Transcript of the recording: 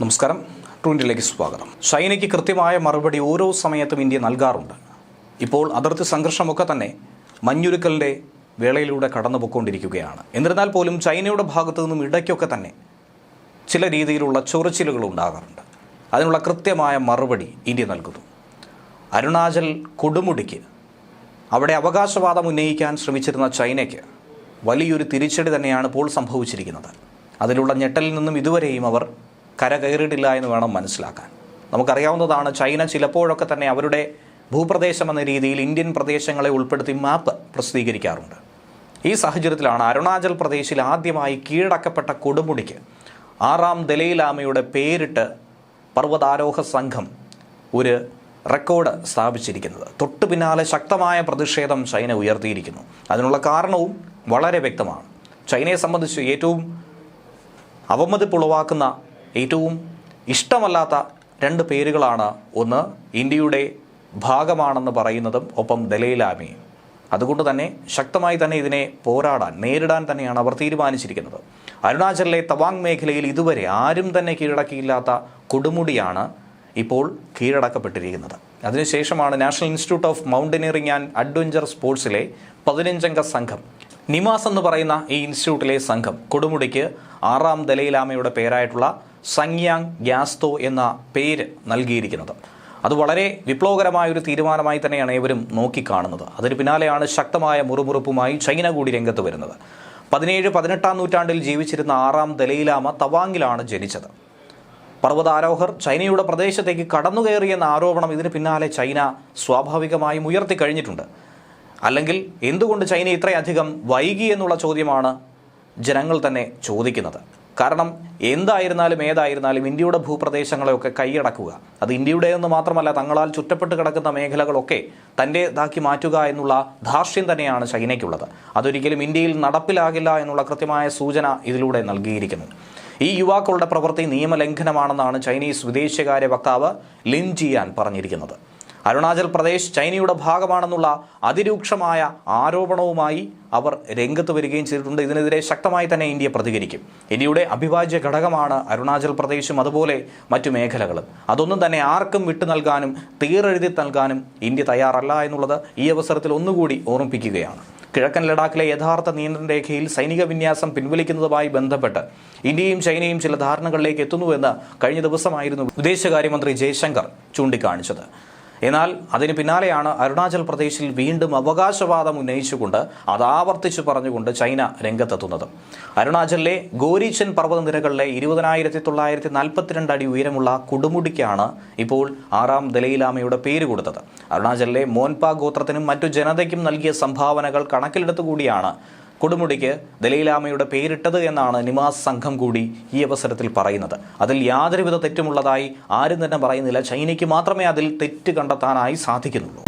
നമസ്കാരം. ട്രൂൻഡിലേക്ക് സ്വാഗതം. ചൈനയ്ക്ക് കൃത്യമായ മറുപടി ഓരോ സമയത്തും ഇന്ത്യ നൽകാറുണ്ട്. ഇപ്പോൾ അതിർത്തി സംഘർഷമൊക്കെ തന്നെ മഞ്ഞുരുക്കലിന്റെ വേളയിലൂടെ കടന്നുപോയിക്കൊണ്ടിരിക്കുകയാണ്. എന്നിരുന്നാൽ പോലും ചൈനയുടെ ഭാഗത്തു നിന്നും ഇടയ്ക്കൊക്കെ തന്നെ ചില രീതിയിലുള്ള ചൊറിച്ചിലുകൾ ഉണ്ടാകാറുണ്ട്. അതിനുള്ള കൃത്യമായ മറുപടി ഇന്ത്യ നൽകുന്നു. അരുണാചൽ കൊടുമുടിക്ക് അവിടെ അവകാശവാദം ഉന്നയിക്കാൻ ശ്രമിച്ചിരുന്ന ചൈനയ്ക്ക് വലിയൊരു തിരിച്ചടി തന്നെയാണ് ഇപ്പോൾ സംഭവിച്ചിരിക്കുന്നത്. അതിലുള്ള ഞെട്ടലിൽ നിന്നും ഇതുവരെയും അവർ കരകയറിയിട്ടില്ല എന്ന് വേണം മനസ്സിലാക്കാൻ. നമുക്കറിയാവുന്നതാണ് ചൈന ചിലപ്പോഴൊക്കെ തന്നെ അവരുടെ ഭൂപ്രദേശം എന്ന രീതിയിൽ ഇന്ത്യൻ പ്രദേശങ്ങളെ ഉൾപ്പെടുത്തി മാപ്പ് പ്രസിദ്ധീകരിക്കാറുണ്ട്. ഈ സാഹചര്യത്തിലാണ് അരുണാചൽ പ്രദേശിൽ ആദ്യമായി കീഴടക്കപ്പെട്ട കൊടുമുടിക്ക് ആറാം ദലൈലാമയുടെ പേരിട്ട് പർവതാരോഹ സംഘം ഒരു റെക്കോർഡ് സ്ഥാപിച്ചിരിക്കുന്നത്. തൊട്ടു പിന്നാലെ ശക്തമായ പ്രതിഷേധം ചൈന ഉയർത്തിയിരിക്കുന്നു. അതിനുള്ള കാരണവും വളരെ വ്യക്തമാണ്. ചൈനയെ സംബന്ധിച്ച് ഏറ്റവും അവമതിപ്പുളവാക്കുന്ന ഏറ്റവും ഇഷ്ടമല്ലാത്ത രണ്ട് പേരുകളാണ് ഒന്ന് ഇന്ത്യയുടെ ഭാഗമാണെന്ന് പറയുന്നതും ഒപ്പം ദലൈലാമയും അതുകൊണ്ട് തന്നെ ശക്തമായി തന്നെ ഇതിനെ പോരാടാൻ നേരിടാൻ തന്നെയാണ് അവർ തീരുമാനിച്ചിരിക്കുന്നത്. അരുണാചലിലെ തവാങ് മേഖലയിൽ ഇതുവരെ ആരും തന്നെ കീഴടക്കിയില്ലാത്ത കൊടുമുടിയാണ് ഇപ്പോൾ കീഴടക്കപ്പെട്ടിരിക്കുന്നത്. അതിനുശേഷമാണ് national institute of mountaineering and adventure സ്പോർട്സിലെ പതിനഞ്ചംഗ സംഘം നിമാസ് എന്ന് പറയുന്ന ഈ ഇൻസ്റ്റിറ്റ്യൂട്ടിലെ സംഘം കൊടുമുടിക്ക് ആറാം ദലൈലാമയുടെ പേരായിട്ടുള്ള സംഗ്യാങ് ഗ്യാസ്തോ എന്ന പേര് നൽകിയിരിക്കുന്നത്. അത് വളരെ വിപ്ലവകരമായ ഒരു തീരുമാനമായി തന്നെയാണ് ഇവരും നോക്കിക്കാണുന്നത്. അതിന് പിന്നാലെയാണ് ശക്തമായ മുറുമുറുപ്പുമായി ചൈന കൂടി രംഗത്ത് വരുന്നത്. പതിനേഴ് പതിനെട്ടാം നൂറ്റാണ്ടിൽ ജീവിച്ചിരുന്ന ആറാം ദലൈലാമ തവാങ്ങിലാണ് ജനിച്ചത്. പർവതാരോഹർ ചൈനയുടെ പ്രദേശത്തേക്ക് കടന്നുകയറിയെന്ന ആരോപണം ഇതിന് പിന്നാലെ ചൈന സ്വാഭാവികമായും ഉയർത്തി കഴിഞ്ഞിട്ടുണ്ട്. അല്ലെങ്കിൽ എന്തുകൊണ്ട് ചൈന ഇത്രയധികം വൈകി എന്നുള്ള ചോദ്യമാണ് ജനങ്ങൾ തന്നെ ചോദിക്കുന്നത്. കാരണം എന്തായിരുന്നാലും ഏതായിരുന്നാലും ഇന്ത്യയുടെ ഭൂപ്രദേശങ്ങളെയൊക്കെ കൈയടക്കുക. അത് ഇന്ത്യയുടേതെന്ന് മാത്രമല്ല തങ്ങളാൽ ചുറ്റപ്പെട്ട് കിടക്കുന്ന മേഖലകളൊക്കെ തന്റേതാക്കി മാറ്റുക എന്നുള്ള ധാർഷ്യം തന്നെയാണ് ചൈനയ്ക്കുള്ളത്. അതൊരിക്കലും ഇന്ത്യയിൽ നടപ്പിലാകില്ല എന്നുള്ള കൃത്യമായ സൂചന ഇതിലൂടെ നൽകിയിരിക്കുന്നു. ഈ യുവാക്കളുടെ പ്രവൃത്തി നിയമലംഘനമാണെന്നാണ് ചൈനീസ് വിദേശകാര്യ വക്താവ് ലിൻ ജിയാൻ പറഞ്ഞിരിക്കുന്നത്. അരുണാചൽ പ്രദേശ് ചൈനയുടെ ഭാഗമാണെന്നുള്ള അതിരൂക്ഷമായ ആരോപണവുമായി അവർ രംഗത്ത് വരികയും ചെയ്തിട്ടുണ്ട്. ഇതിനെതിരെ ശക്തമായി തന്നെ ഇന്ത്യ പ്രതികരിക്കും. ഇന്ത്യയുടെ അഭിവാജ്യ ഘടകമാണ് അരുണാചൽ പ്രദേശും അതുപോലെ മറ്റു മേഖലകളും. അതൊന്നും തന്നെ ആർക്കും വിട്ടു നൽകാനും തീരെഴുതി നൽകാനും ഇന്ത്യ തയ്യാറല്ല എന്നുള്ളത് ഈ അവസരത്തിൽ ഒന്നുകൂടി ഓർമ്മിപ്പിക്കുകയാണ്. കിഴക്കൻ ലഡാക്കിലെ യഥാർത്ഥ നിയന്ത്രണ രേഖയിൽ സൈനിക വിന്യാസം പിൻവലിക്കുന്നതുമായി ബന്ധപ്പെട്ട് ഇന്ത്യയും ചൈനയും ചില ധാരണകളിലേക്ക് എത്തുന്നുവെന്ന് കഴിഞ്ഞ ദിവസമായിരുന്നു വിദേശകാര്യമന്ത്രി ജയശങ്കർ ചൂണ്ടിക്കാണിച്ചത്. എന്നാൽ അതിന് പിന്നാലെയാണ് അരുണാചൽ പ്രദേശിൽ വീണ്ടും അവകാശവാദം ഉന്നയിച്ചുകൊണ്ട് അത് ആവർത്തിച്ചു പറഞ്ഞുകൊണ്ട് ചൈന രംഗത്തെത്തുന്നത്. അരുണാചലിലെ ഗോരീച്ചൻ പർവതനിരകളിലെ ഇരുപതിനായിരത്തി തൊള്ളായിരത്തി നാൽപ്പത്തിരണ്ട് അടി ഉയരമുള്ള കൊടുമുടിക്കാണ് ഇപ്പോൾ ആറാം ദലൈലാമയുടെ പേര് കൊടുത്തത്. അരുണാചലിലെ മോൻപ ഗോത്രത്തിനും മറ്റു ജനതയ്ക്കും നൽകിയ സംഭാവനകൾ കണക്കിലെടുത്തുകൂടിയാണ് കൊടുമുടിക്ക് ദലൈലാമയുടെ പേരിട്ടത് എന്നാണ് നിമാസ് സംഘം കൂടി ഈ അവസരത്തിൽ പറയുന്നത്. അതിൽ യാതൊരുവിധ തെറ്റുമുള്ളതായി ആരും തന്നെ പറയുന്നില്ല. ചൈനയ്ക്ക് മാത്രമേ അതിൽ തെറ്റ് കണ്ടെത്താനായി സാധിക്കുന്നുള്ളൂ.